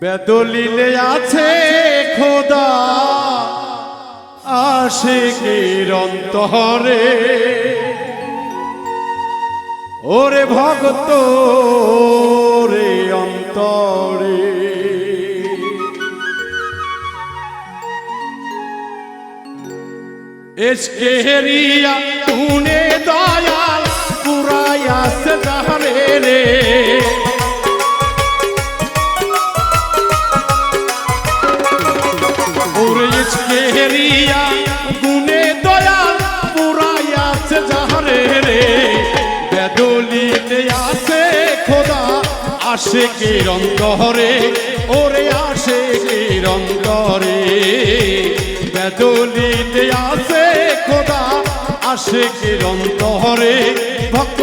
বেদলিলে আছে খোদা। আশিকের অন্তরে। ওরে ভক্ত রে অন্তরে। এসকে হেরিয়া তুনে দয়াল পুরাইয়া সে রে। আসে কে রঙ্গরে ওরে আসে কে রঙ্গরে বেদলিতে আসে খোদা আসে কে রঙ্গরে ভক্ত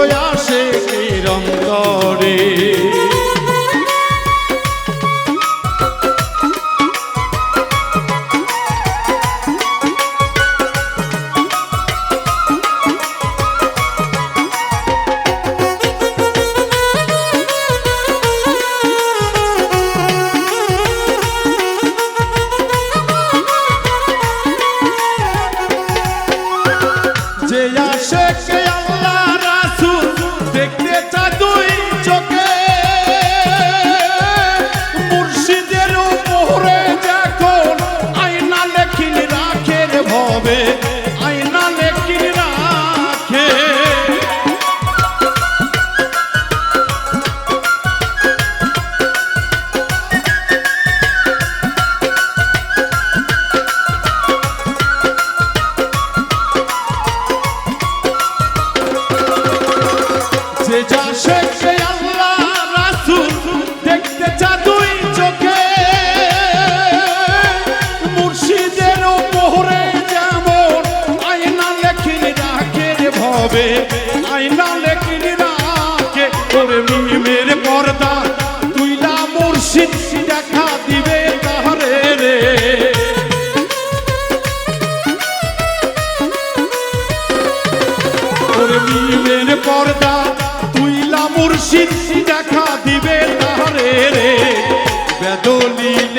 যে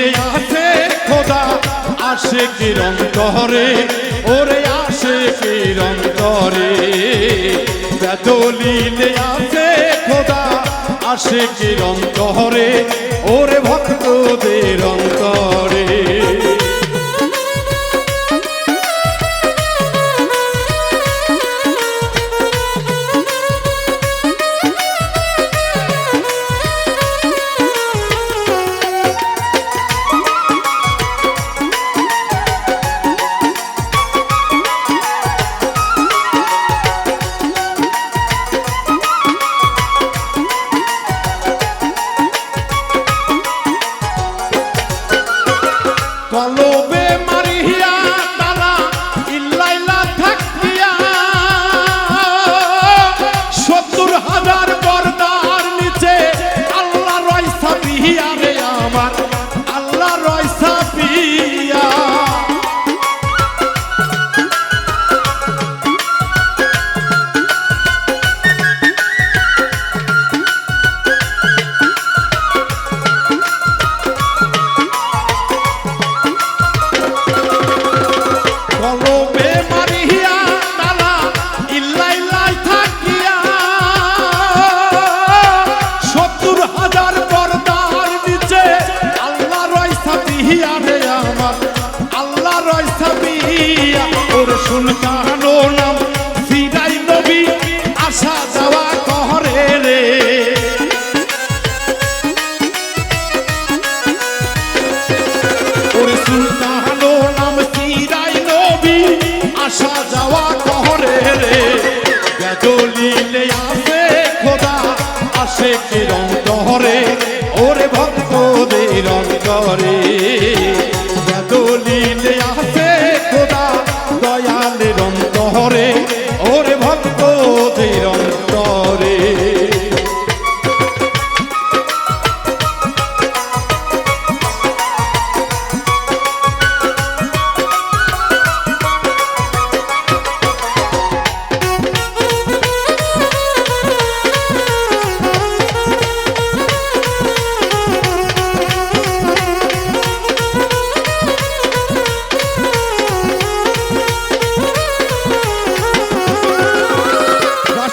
বেদলিলে আছে খোদা আসে কিরণ করে ওরে আসে কিরণ করে বেদলিলে আছে খোদা আসে কিরণ করে ওরে ভক্তদের কলবে শুন কাহানো নাম ফিরাই নবী, আসা যাওয়া কহরে রে। কাহানো নাম ফিরাই নবী, আসা যাওয়া কহরে রে। গজলিলে আসে খোদা, আসে কিরণ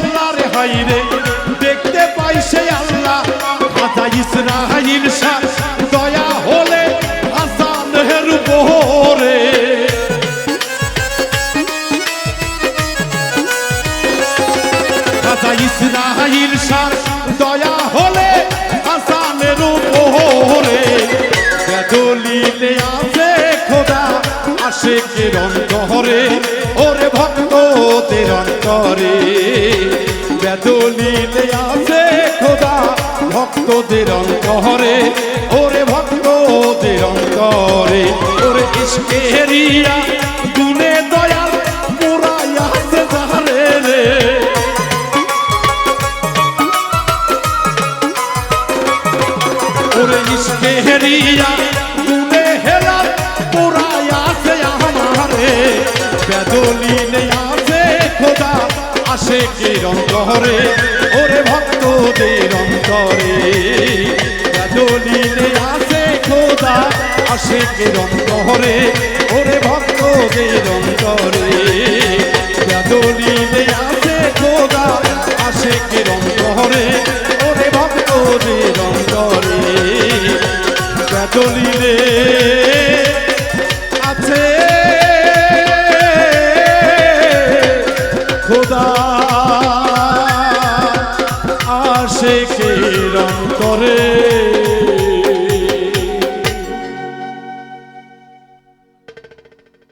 সেই আল্লাহ রে। হাই রে দেখতে পাই সেই আল্লাহ। খাজা ইসরাইল শাহ দয়া হলে হাসানের উপরে। রাজা ইসরাইল সার দয়া হলে হাসানের উপরে। বেদলিলে আছে খোদা আসে কে অন্তরে। ওরে ভক্তদের বেদলিলে আছে খোদা, ভক্তদের অন্তরে, ওরে ভক্তদের অন্তরে। ওরে ইস্কেরিয়া গুনে দয়াল, পুরাই যারে রে। ওরে ইসকে আসে কি অন্তরে ওরে ভক্তদের অন্তরে। বেদলিনে আছে খোদা, আসে কি অন্তরে ওরে ভক্তদের অন্তরে।